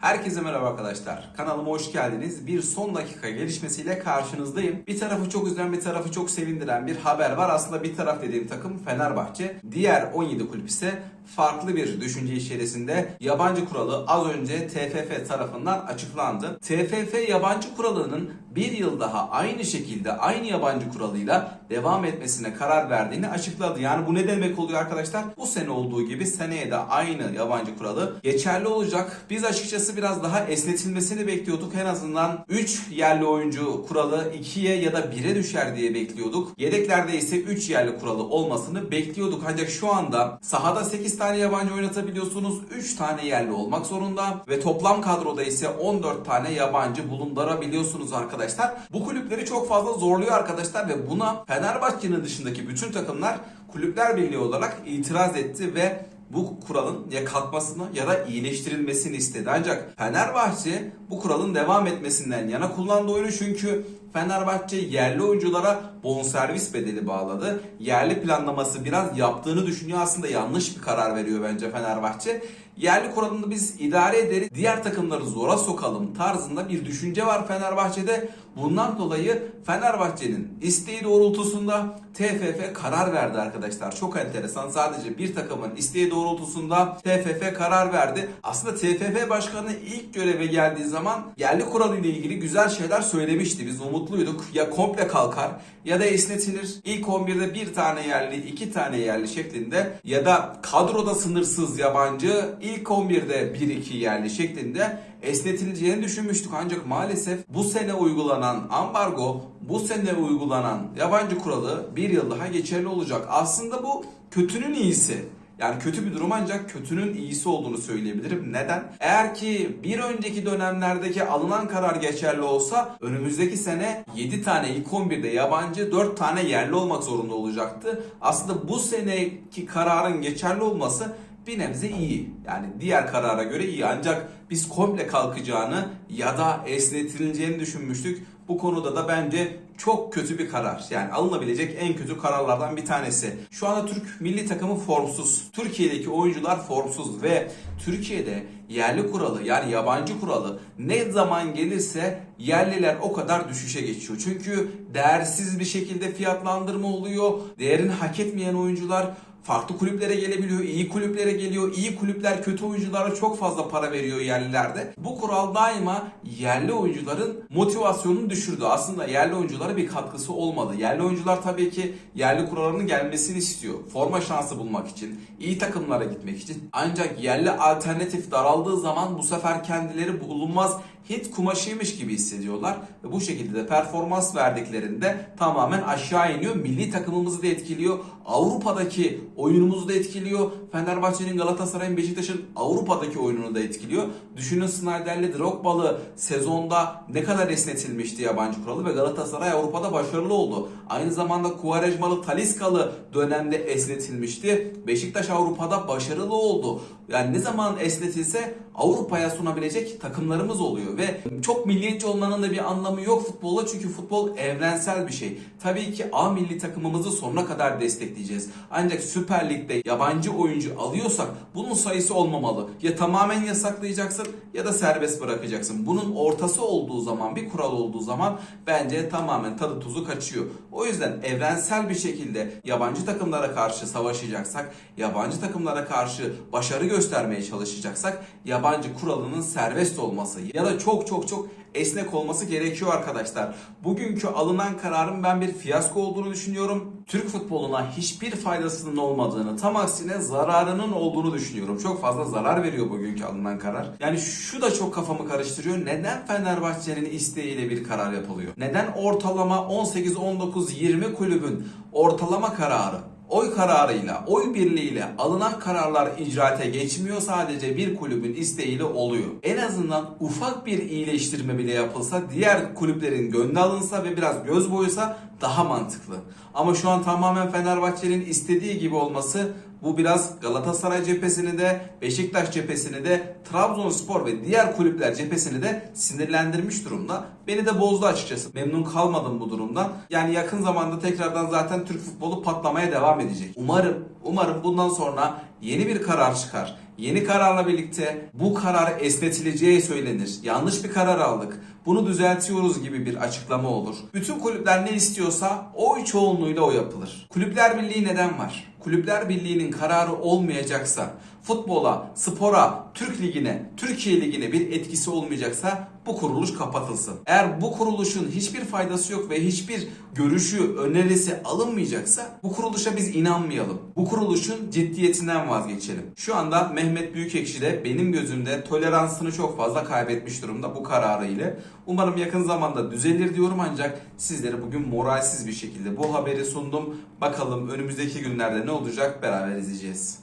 Herkese merhaba arkadaşlar. Kanalıma hoş geldiniz. Bir son dakika gelişmesiyle karşınızdayım. Bir tarafı çok üzen, bir tarafı çok sevindiren bir haber var. Aslında bir taraf dediğim takım Fenerbahçe. Diğer 17 kulüp ise farklı bir düşünce içerisinde yabancı kuralı az önce TFF tarafından açıklandı. TFF yabancı kuralının bir yıl daha aynı şekilde aynı yabancı kuralıyla devam etmesine karar verdiğini açıkladı. Yani bu ne demek oluyor arkadaşlar? Bu sene olduğu gibi seneye de aynı yabancı kuralı geçerli olacak. Biz açıkçası biraz daha esnetilmesini bekliyorduk. En azından 3 yerli oyuncu kuralı 2'ye ya da 1'e düşer diye bekliyorduk. Yedeklerde ise 3 yerli kuralı olmasını bekliyorduk. Ancak şu anda sahada 8 tane yabancı oynatabiliyorsunuz. 3 tane yerli olmak zorunda ve toplam kadroda ise 14 tane yabancı bulundurabiliyorsunuz arkadaşlar. Bu kulüpleri çok fazla zorluyor arkadaşlar ve buna Fenerbahçe'nin dışındaki bütün takımlar Kulüpler Birliği olarak itiraz etti ve bu kuralın ya kalkmasını ya da iyileştirilmesini istedi. Ancak Fenerbahçe bu kuralın devam etmesinden yana kullandı oyunu çünkü Fenerbahçe yerli oyunculara bonservis bedeli bağladı. Yerli planlaması biraz yaptığını düşünüyor. Aslında yanlış bir karar veriyor bence Fenerbahçe. Yerli kuralını biz idare ederiz. Diğer takımları zora sokalım tarzında bir düşünce var Fenerbahçe'de. Bundan dolayı Fenerbahçe'nin isteği doğrultusunda TFF karar verdi arkadaşlar. Çok enteresan. Sadece bir takımın isteği doğrultusunda TFF karar verdi. Aslında TFF başkanı ilk göreve geldiği zaman yerli kuralı ile ilgili güzel şeyler söylemişti. Biz umutluyduk. Ya komple kalkar ya da esnetilir. İlk 11'de bir tane yerli, iki tane yerli şeklinde ya da kadroda sınırsız yabancı ilk 11'de 1-2 yerli şeklinde esnetileceğini düşünmüştük. Ancak maalesef bu sene uygulanan ambargo, bu sene uygulanan yabancı kuralı bir yıl daha geçerli olacak. Aslında bu kötünün iyisi. Yani kötü bir durum ancak kötünün iyisi olduğunu söyleyebilirim. Neden? Eğer ki bir önceki dönemlerdeki alınan karar geçerli olsa önümüzdeki sene 7 tane ilk 11'de yabancı 4 tane yerli olmak zorunda olacaktı. Aslında bu seneki kararın geçerli olması bir nebze iyi. Yani diğer karara göre iyi ancak biz komple kalkacağını ya da esnetileceğini düşünmüştük. Bu konuda da bence çok kötü bir karar. Yani alınabilecek en kötü kararlardan bir tanesi. Şu anda Türk milli takımı formsuz. Türkiye'deki oyuncular formsuz ve Türkiye'de yerli kuralı yani yabancı kuralı ne zaman gelirse yerliler o kadar düşüşe geçiyor. Çünkü değersiz bir şekilde fiyatlandırma oluyor. Değerini hak etmeyen oyuncular farklı kulüplere gelebiliyor, iyi kulüplere geliyor. İyi kulüpler kötü oyunculara çok fazla para veriyor yerlilerde. Bu kural daima yerli oyuncuların motivasyonunu düşürdü. Aslında yerli oyunculara bir katkısı olmadı. Yerli oyuncular tabii ki yerli kurallarının gelmesini istiyor. Forma şansı bulmak için, iyi takımlara gitmek için. Ancak yerli alternatif daraldığı zaman bu sefer kendileri bulunmaz hit kumaşıymış gibi hissediyorlar ve bu şekilde de performans verdiklerinde tamamen aşağı iniyor. Milli takımımızı da etkiliyor. Avrupa'daki oyunumuzu da etkiliyor. Fenerbahçe'nin, Galatasaray'ın, Beşiktaş'ın Avrupa'daki oyununu da etkiliyor. Düşünün Snyder'le Drogba'lı sezonda ne kadar esnetilmişti yabancı kuralı ve Galatasaray Avrupa'da başarılı oldu. Aynı zamanda Kuvarejmalı, Taliskalı dönemde esnetilmişti. Beşiktaş Avrupa'da başarılı oldu. Yani ne zaman esnetilse Avrupa'ya sunabilecek takımlarımız oluyor ve çok milliyetçi olmanın da bir anlamı yok futbolda çünkü futbol evrensel bir şey. Tabii ki A milli takımımızı sonuna kadar destekleyeceğiz. Ancak Süper Lig'de yabancı oyuncu alıyorsak bunun sayısı olmamalı. Ya tamamen yasaklayacaksın ya da serbest bırakacaksın. Bunun ortası olduğu zaman bir kural olduğu zaman bence tamamen tadı tuzu kaçıyor. O yüzden evrensel bir şekilde yabancı takımlara karşı savaşacaksak, yabancı takımlara karşı başarı göstermeye çalışacaksak yabancı kuralının serbest olması ya da çok çok çok esnek olması gerekiyor arkadaşlar. Bugünkü alınan kararın ben bir fiyasko olduğunu düşünüyorum. Türk futboluna hiçbir faydasının olmadığını, tam aksine zararının olduğunu düşünüyorum. Çok fazla zarar veriyor bugünkü alınan karar. Yani şu da çok kafamı karıştırıyor. Neden Fenerbahçe'nin isteğiyle bir karar yapılıyor? Neden ortalama 18, 19, 20 kulübün ortalama kararı oy kararıyla, oy birliğiyle alınan kararlar icraate geçmiyor sadece bir kulübün isteğiyle oluyor. En azından ufak bir iyileştirme bile yapılsa, diğer kulüplerin gönlü alınsa ve biraz göz boyasa daha mantıklı. Ama şu an tamamen Fenerbahçe'nin istediği gibi olması bu biraz Galatasaray cephesini de, Beşiktaş cephesini de, Trabzonspor ve diğer kulüpler cephesini de sinirlendirmiş durumda. Beni de bozdu açıkçası. Memnun kalmadım bu durumdan. Yani yakın zamanda tekrardan zaten Türk futbolu patlamaya devam edecek. Umarım, umarım bundan sonra yeni bir karar çıkar. Yeni kararla birlikte bu karar esnetileceği söylenir. Yanlış bir karar aldık. Bunu düzeltiyoruz gibi bir açıklama olur. Bütün kulüpler ne istiyorsa oy çoğunluğuyla o yapılır. Kulüpler Birliği neden var? Kulüpler Birliği'nin kararı olmayacaksa, futbola, spora, Türk Ligi'ne, Türkiye Ligi'ne bir etkisi olmayacaksa bu kuruluş kapatılsın. Eğer bu kuruluşun hiçbir faydası yok ve hiçbir görüşü, önerisi alınmayacaksa bu kuruluşa biz inanmayalım. Bu kuruluşun ciddiyetinden vazgeçelim. Şu anda Mehmet Büyükekşi de benim gözümde toleransını çok fazla kaybetmiş durumda bu kararı ile. Umarım yakın zamanda düzelir diyorum ancak sizlere bugün moralsiz bir şekilde bu haberi sundum. Bakalım önümüzdeki günlerde ne olacak beraber izleyeceğiz.